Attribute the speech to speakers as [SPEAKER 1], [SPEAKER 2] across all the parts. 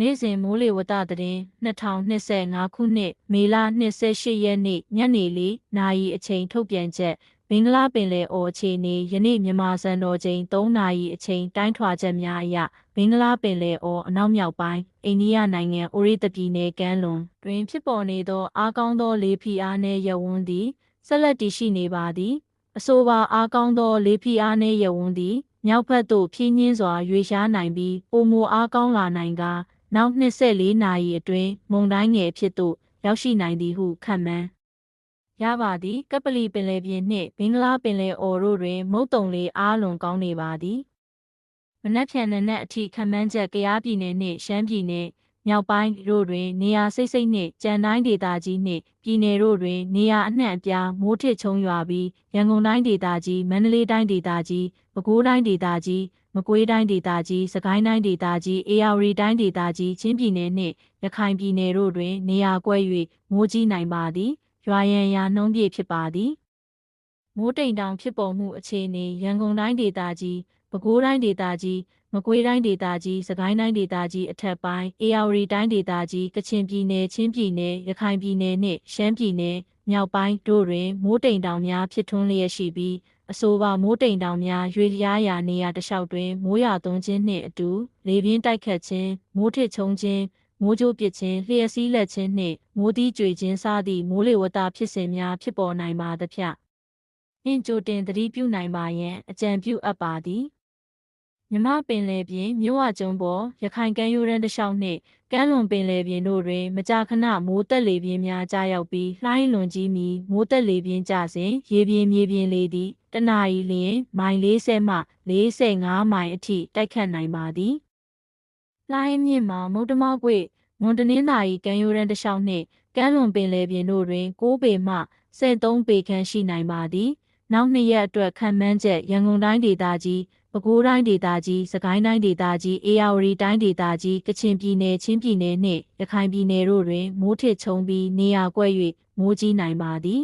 [SPEAKER 1] နေ့စဉ်မိုးလေဝသသတင်း2025ခုနှစ်မေလ28ရက်နေ့ညနေ4နာရီအချိန်ထုတ်ပြန်ချက်ဘင်္ဂလားပင်လယ်အော်အခြေအနေယနေ့မြန်မာစံတော်ချိန်3နာရီအချိန်တိုင်းထွာချက်များအရဘင်္ဂလားပင်လယ်အော်အနောက်မြောက်ပိုင်းအိန္ဒိယနိုင်ငံအိုရီတပြည်နယ်ကမ်းလွန်တွင်ဖြစ်ပေါ်နေသောအားကောင်းသောလေဖိအားနည်းရဝန်းသည်ဆက်လက်တည်ရှိနေပါသည်အဆိုပါအားကောင်းသောလေဖိအားနည်းရဝန်းသည်မြောက်ဘက်သို့ဖြင်းညင်းစွာရွေ့ရှားနိုင်ပြီးပုံမအားကောင်းလာနိုင်ကာ နောက်24နာရီအတွင်းမုန်တိုင်းငယ်အဖြစ်သို့ရောက်ရှိနိုင်သည်ဟုခန့်မှန်းရပါသည်ကပလီပင်လယ်ပြင်နှင့်ဘင်္ဂလားပင်လယ်အော်တို့တွင် မုတ်တုံလေအားလွန်ကောင်းနေပါသည်မနက်ဖြန်နနက်အထိခန့်မှန်းချက်ကရားပြည်နယ်နှင့်ရှမ်းပြည်နယ် မြောက်ပိုင်းတို့တွင် နေရာစိတ်စိတ်နှင့်ကြံတိုင်းဒေသကြီးနှင့်ပြည်နယ်တို့တွင် နေရာအနှံ့အပြားမိုးထစ်ချုံရွာပြီးရန်ကုန်တိုင်းဒေသကြီးမန္တလေးတိုင်းဒေသကြီးပဲခူးတိုင်းဒေသကြီးမကွေးတိုင်းဒေသကြီးစကိုင်းတိုင်းဒေသကြီးအေရဝတီတိုင်းဒေသကြီးချင်းပြည်နယ်နှင့်ရခိုင်ပြည်နယ်တို့တွင် နေရာကွက်၍မိုးကြီးနိုင်ပါသည်ရွာရန်ရာနှုံးပြည့်ဖြစ်ပါသည်မိုးတိမ်တောင်ဖြစ်ပေါ်မှုအခြေအနေရန်ကုန်တိုင်းဒေသကြီးပဲခူးတိုင်းဒေသကြီး မကွေးတိုင်းဒေသကြီးစကိုင်းတိုင်းဒေသကြီးအထက်ပိုင်းအေရဝတီတိုင်းဒေသကြီးကချင်ပြည်နယ်ချင်းပြည်နယ်ရခိုင်ပြည်နယ်နှင့်ရှမ်းပြည်နယ်မြောက်ပိုင်းတို့တွင်မိုးတိမ်တောင်များဖြစ်ထွန်းလျက်ရှိပြီးအဆိုပါမိုးတိမ်တောင်များရွေလျားရာနေရာတစ်လျှောက်တွင်မိုးရွာသွန်းခြင်းနှင့်အတူလေပြင်းတိုက်ခတ်ခြင်းမိုးထစ်ချုံခြင်းမိုးကြိုးပစ်ခြင်းလျှက်စီးလက်ခြင်းနှင့်မိုးသီးကြွေခြင်းစသည့်မိုးလေဝသဖြစ်စဉ်များဖြစ်ပေါ်နိုင်ပါသဖြင့်အင်ကြိုတင်သတိပြုနိုင်ပါရန်အကြံပြုအပ်ပါသည် မြမပင်လယ်ပြင်မြို့ဝကျုံပေါ်ရခိုင်ကမ်းရိုးတန်းတစ်လျှောက်နှင့်ကမ်းလွန်ပင်လယ်ပြင်တို့တွင်မကြာခဏမိုးတက်လေပြင်းများကြားရောက်ပြီးလှိုင်းလွန်ကြီးမီမိုးတက်လေပြင်းကျစဉ်ရေပြင်းမြေပြင်းလေသည်တနအီလျင်မိုင်40မှ45မိုင်အထိတိုက်ခတ်နိုင်ပါသည်လှိုင်းမြင့်မှာမုတ်တမောက်ကွေမွန်တနင်္သာရီကမ်းရိုးတန်းတစ်လျှောက်နှင့်ကမ်းလွန်ပင်လယ်ပြင်တို့တွင်6ပေမှ73ပေခန့်ရှိနိုင်ပါသည် နောက်နှစ်ရက်အတွက်ခံမှန်းချက်ရန်ကုန်တိုင်းဒေသကြီးပဲခူးတိုင်းဒေသကြီးစကိုင်းတိုင်းဒေသကြီးအေရဝတီတိုင်းဒေသကြီးကချင်ပြည်နယ်ချင်းပြည်နယ်နှင့်ရခိုင်ပြည်နယ်တို့တွင်မိုးထစ်ချုံပြီးနေရာကွက်၍မိုးကြီးနိုင်ပါသည်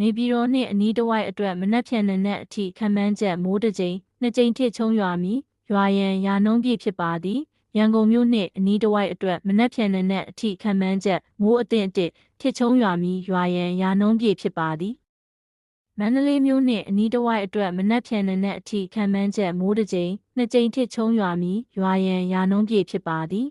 [SPEAKER 1] နေပြည်တော်နှင့်အနီးတစ်ဝိုက်အတွက်မနက်ဖြန်နနက်အထိခံမှန်းချက်မိုးတစ်ကြိမ်နှစ်ကြိမ်ထစ်ချုံရွာမည်ရွာရန်ရာနှုံးပြည့်ဖြစ်ပါသည်ရန်ကုန်မြို့နှင့်အနီးတစ်ဝိုက်အတွက်မနက်ဖြန်နနက်အထိခံမှန်းချက်မိုးအသင့်အတစ်ထစ်ချုံရွာမည်ရွာရန်ရာနှုံးပြည့်ဖြစ်ပါသည် မန္တလေးမြို့နှင့်အနီးတစ်ဝိုက်အတွက်မနက်ဖြန်နနက်အထိခံမှန်းချက်မိုးတစ်ကြိမ်နှစ်ကြိမ်ထစ်ချုံရွာမီရွာရန်ရာနှုံးပြည့်ဖြစ်ပါသည်